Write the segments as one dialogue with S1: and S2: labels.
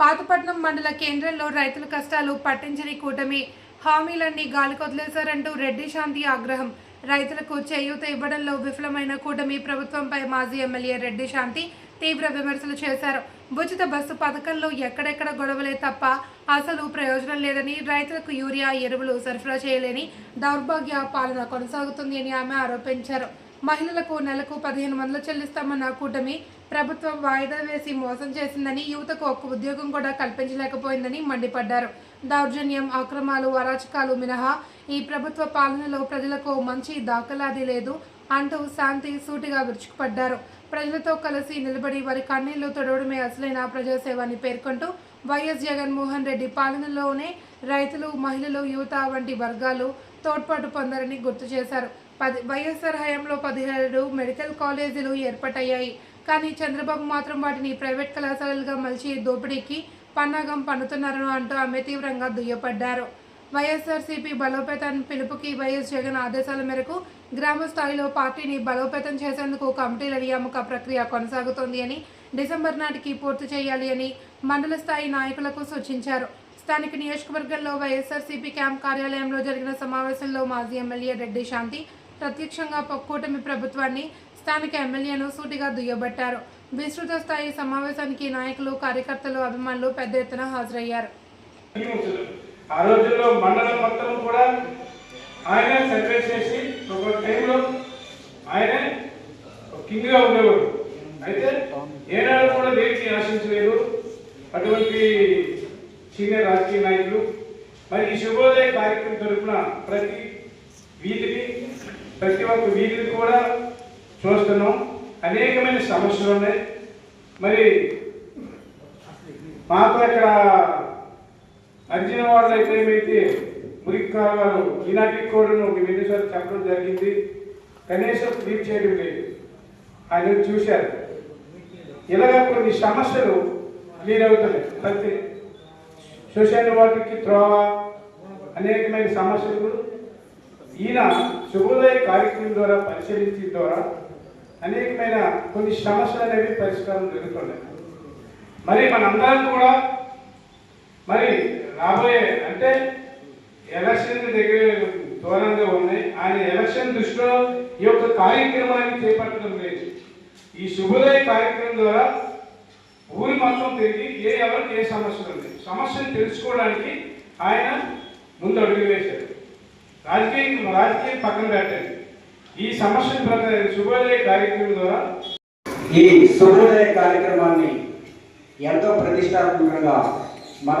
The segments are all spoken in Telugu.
S1: పాతపట్నం మండల కేంద్రంలో రైతుల కష్టాలు పట్టించని కూటమి హామీలన్నీ గాలికొదిలేశారంటూ రెడ్డి శాంతి ఆగ్రహం. రైతులకు చేయూత ఇవ్వడంలో విఫలమైన కూటమి ప్రభుత్వంపై మాజీ ఎమ్మెల్యే రెడ్డి శాంతి తీవ్ర విమర్శలు చేశారు. ఉచిత బస్సు పథకంలో ఎక్కడెక్కడ గొడవలే తప్ప అసలు ప్రయోజనం లేదని రైతులకు యూరియా ఎరువులు సరఫరా చేయలేని దౌర్భాగ్య పాలన కొనసాగుతుంది అని ఆమె ఆరోపించారు. మహిళలకు నెలకు పదిహేను వందలు చెల్లిస్తామన్న కూటమి ప్రభుత్వం వాయిదా వేసి మోసం చేసిందని యువతకు ఒక్క ఉద్యోగం కూడా కల్పించలేకపోయిందని మండిపడ్డారు. దౌర్జన్యం అక్రమాలు అరాచకాలు మినహా ఈ ప్రభుత్వ పాలనలో ప్రజలకు మంచి దాఖలాది లేదు అంటూ శాంతి సూటిగా విరుచుకుపడ్డారు. ప్రజలతో కలిసి నిలబడి వారి కన్నీళ్ళు తొడవడమే అసలైన ప్రజాసేవ అని పేర్కొంటూ వైఎస్ జగన్మోహన్ రెడ్డి పాలనలోనే రైతులు మహిళలు యువత వంటి వర్గాలు తోడ్పాటు పొందారని గుర్తు చేశారు. పది వైఎస్ఆర్ హయాంలో పదిహేడు మెడికల్ కాలేజీలు ఏర్పాటయ్యాయి. కానీ చంద్రబాబు మాత్రం వాటిని ప్రైవేట్ కళాశాలలుగా మలిచి దోపిడీకి పన్నాగం పన్నుతున్నారని అంటూ ఆమె తీవ్రంగా దుయ్యపడ్డారు. వైఎస్ఆర్సీపీ బలోపేతం పిలుపుకి వైఎస్ జగన్ ఆదేశాల మేరకు గ్రామ స్థాయిలో పార్టీని బలోపేతం చేసేందుకు కమిటీల నియామక ప్రక్రియ కొనసాగుతోంది అని డిసెంబర్ నాటికి పూర్తి చేయాలి అని మండల స్థాయి నాయకులకు సూచించారు. స్థానిక నియోజకవర్గంలో వైఎస్ఆర్సీపీ క్యాంప్ కార్యాలయంలో జరిగిన సమావేశంలో మాజీ ఎమ్మెల్యే రెడ్డి శాంతి ప్రత్యక్షంగా కూటమి ప్రభుత్వాన్ని స్థానిక ఎమ్మెల్యేను సూటిగా దుయ్యబట్టారు. విస్తృత స్థాయి సమావేశానికి నాయకులు కార్యకర్తలు అభిమానులు పెద్ద ఎత్తున హాజరయ్యారు.
S2: ఆ రోజుల్లో మండలం మొత్తం కూడా ఆయన సర్వే చేసి ఒక టైంలో ఉండేవాడు. అయితే ఏనాడు కూడా దేనికి ఆశించలేదు. అటువంటి సీనియర్ రాజకీయ నాయకులు. మరి ఈ శుభోదయ కార్యక్రమం తరఫున ప్రతి వీధిని ప్రతి ఒక్క వీధిని కూడా చూస్తున్నాం. అనేకమైన సమస్యలు ఉన్నాయి. మరి మాతో ఇక్కడ అర్జున వాళ్ళు అయితే ఏమైతే మురికి కాలువలు ఈనాటికి కూడా ఒక ఎన్నిసార్లు చెప్పడం జరిగింది. కనీసం క్లీన్ చేయడం లేదు. ఆయన చూశారు. ఇలాగ కొన్ని సమస్యలు క్లియర్ అవుతున్నాయి. ప్రతి సోషల్ వాటికి త్రోవ అనేకమైన సమస్యలు ఈయన శుభోదయ కార్యక్రమం ద్వారా పరిశీలించిన ద్వారా అనేకమైన కొన్ని సమస్యలు అనేవి పరిష్కారం జరుగుతున్నాయి. మరి మనందరం కూడా మరి రాబోయే అంటే ఎలక్షన్ దగ్గర దూరంగా ఉన్నాయి. ఆయన ఎలక్షన్ దృష్టిలో ఈ యొక్క కార్యక్రమాన్ని చేపట్టడం లేదు. ఈ శుభోదయ కార్యక్రమం ద్వారా ఊరి మొత్తం తిరిగి ఏ ఎవరికి ఏ సమస్యలు ఉంది సమస్యను తెలుసుకోవడానికి ఆయన ముందు అడుగు వేశారు. రాజకీయం రాజకీయం పక్కన పెట్టండి. ఈ సమస్యను ప్రకారం శుభోదయ కార్యక్రమం ద్వారా
S3: ఈ శుభోదయ కార్యక్రమాన్ని ఎంతో ప్రతిష్టాత్మకంగా మన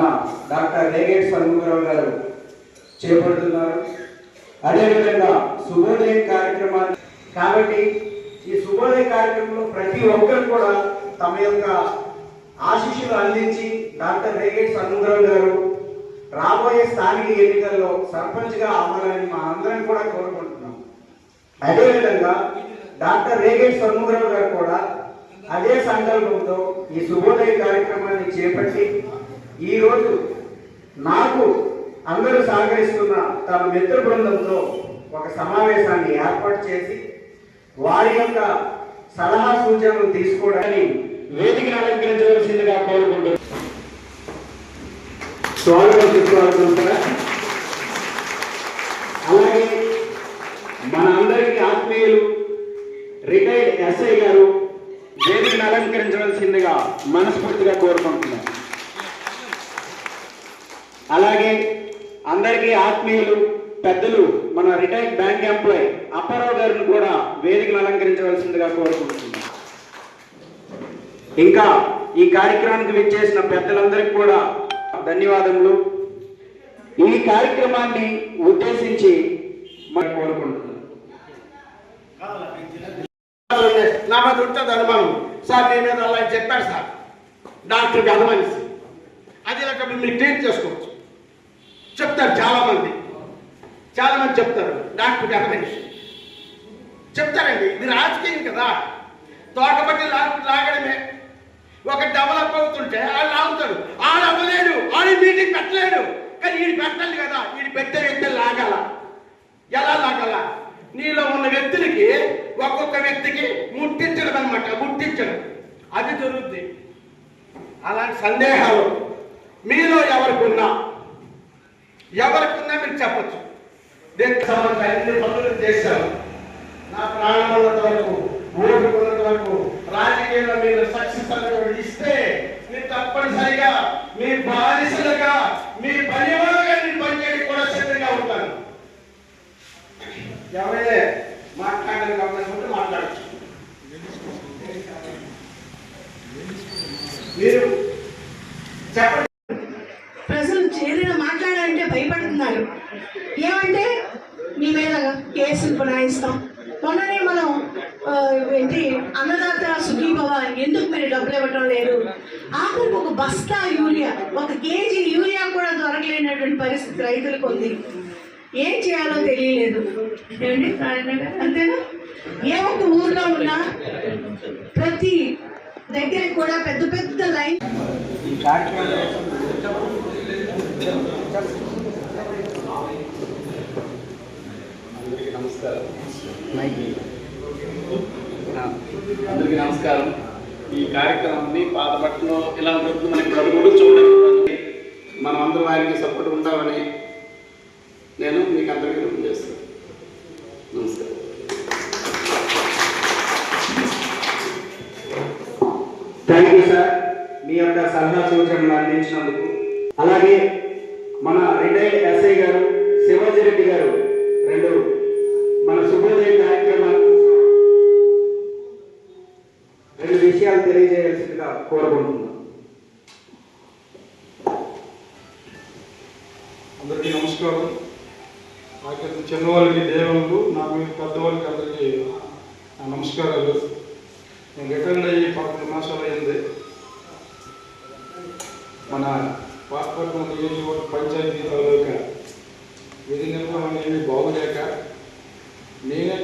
S3: డాక్టర్ రేగేట్ షణ్ముఖరావు గారు చేపడుతున్నారు. అదేవిధంగా శుభోదయ కార్యక్రమాన్ని కాబట్టి ఈ శుభోదయ కార్యక్రమంలో ప్రతి ఒక్కరు కూడా తమ యొక్క ఆశీస్సులు అందించి డాక్టర్ రేగేట్ షణ్ముఖరావు గారు రాబోయే స్థానిక ఎన్నికల్లో సర్పంచ్గా అవ్వాలని మా అందరం కూడా కోరుకుంటున్నాం. అదేవిధంగా డాక్టర్ రేగేట్ షణ్ముఖరావు గారు కూడా అదే సంకల్పంతో ఈ శుభోదయ కార్యక్రమాన్ని చేపట్టి ఈరోజు నాకు అందరూ సహకరిస్తున్న తమ మిత్ర బృందంతో ఒక సమావేశాన్ని ఏర్పాటు చేసి వారి యొక్క సలహా సూచనలు తీసుకోవడానికి వేదికను అలంకరించవలసిందిగా కోరుకుంటున్నాను. స్వాగతం సుస్వాగతం సార్ అలాగే మన అందరికీ ఆత్మీయులు రిటైర్డ్ ఎస్ఐ గారు వేదికను అలంకరించవలసిందిగా మనస్ఫూర్తిగా కోరుకుంటున్నాం అలాగే అందరికీ ఆత్మీయులు పెద్దలు మన రిటైర్డ్ బ్యాంక్ ఎంప్లాయ్ అప్పారావు గారిని కూడా వేదికను అలంకరించవలసిందిగా కోరుకుంటున్నాం ఇంకా ఈ కార్యక్రమానికి విచ్చేసిన పెద్దలందరికీ కూడా ధన్యవాదములు. ఈ కార్యక్రమాన్ని ఉద్దేశించి మనం కోరుకుంటున్నాం
S4: నా మీద ఉంటుంది అనుమానం సార్ నేను మీద అలా అని చెప్పాడు సార్ డాక్టర్కి అనుమానిసి అది ఇలాగ మీరు ట్రీట్ చేసుకోవచ్చు. చెప్తారు చాలామంది. చాలామంది చాలా మంది చెప్తారు డాక్టర్కి అనుమానిసి చెప్తారండి. ఇది రాజకీయం కదా. తోకబట్టి లాగడమే. ఒక డెవలప్ అవుతుంటే వాళ్ళు లాగుతాడు ఆడు అవ్వలేడు ఆడి పెట్టలేడు. కానీ వీడు పెట్టాలి కదా. వీడు పెట్టే వ్యక్తి లాగల. ఎలా లాగల? నీలో ఉన్న వ్యక్తులకి ఒక్కొక్క వ్యక్తికి ముట్టించడం అనమాట ముట్టించడం. అది జరుగుద్ది. అలాంటి సందేహాలు మీలో ఎవరికున్నా ఎవరికున్నా మీరు చెప్పచ్చు. దీనికి సంబంధించిన అన్ని పనులు చేశారు? నా ప్రాణం ఉన్నంత వరకు ఓటు వరకు రాజకీయంలో మీరు సక్సెస్ అనేటువంటి ఇస్తే మీరు తప్పనిసరిగా మీ బానిసలుగా మీ పనివాళ్ళగా నేను పనిచేయడం కూడా సిద్ధంగా ఉంటాను ఎవరైతే మాట్లాడడానికి అవకాశం ఉంటే మాట్లాడచ్చు. మీరు చెప్పండి.
S5: ప్రజలు చేరిన మాట్లాడాలంటే భయపడుతున్నారు. ఏమంటే మీ మీద కేసులు బనాయిస్తాం మొన్ననే మనం ఏంటి? అన్నదాత సుఖీభవ ఎందుకు మీరు డబ్బులు ఇవ్వటం లేదు? ఆఖరికి ఒక బస్తా యూరియా ఒక కేజీ యూరియా కూడా దొరకలేనటువంటి పరిస్థితి రైతులకు ఉంది. ఏం చేయాలో తెలియలేదు. ఏమండి? అంతేనా? ఏ ఒక్క ఊర్లో ఉన్నా ప్రతి దగ్గరికి కూడా పెద్ద పెద్ద లైన్
S6: అందరికీ నమస్కారం ఆ, అందరికీ నమస్కారం. ఈ కార్యక్రమాన్ని పాత పట్టణంలో ఇలా ఉంటుంది మనకి ఇప్పుడు కూడా చూడండి. మనం అందరం ఆయనకి సపోర్ట్ ఉంటామని నేను మీకు అందరికీ రుణం చేస్తాను నమస్కారం.
S3: థ్యాంక్ యూ సార్ మీ యొక్క సలహా సూచనలు అందించినందుకు. అలాగే మన రిటైర్డ్ ఎస్ఐ గారు శివాజీ రెడ్డి గారు రెండు మన శుభోదయ కార్యక్రమాలు రెండు విషయాలు తెలియజేయాల్సిందిగా కోరుకుంటున్నాను.
S2: అందరికీ నమస్కారం. నాకు చిన్నవాళ్ళకి దేవుళ్ళు నాకు పెద్దవాళ్ళకి అందరికీ నమస్కారాలు. నేను రిటైర్డ్ అయ్యి పదకొండు మాసాలు అయింది. మన పాస్పోర్ట్ నియోజకవర్గ పంచాయతీ తాలూకా విధి నిర్వహణ ఏమి బాగులేక నేనే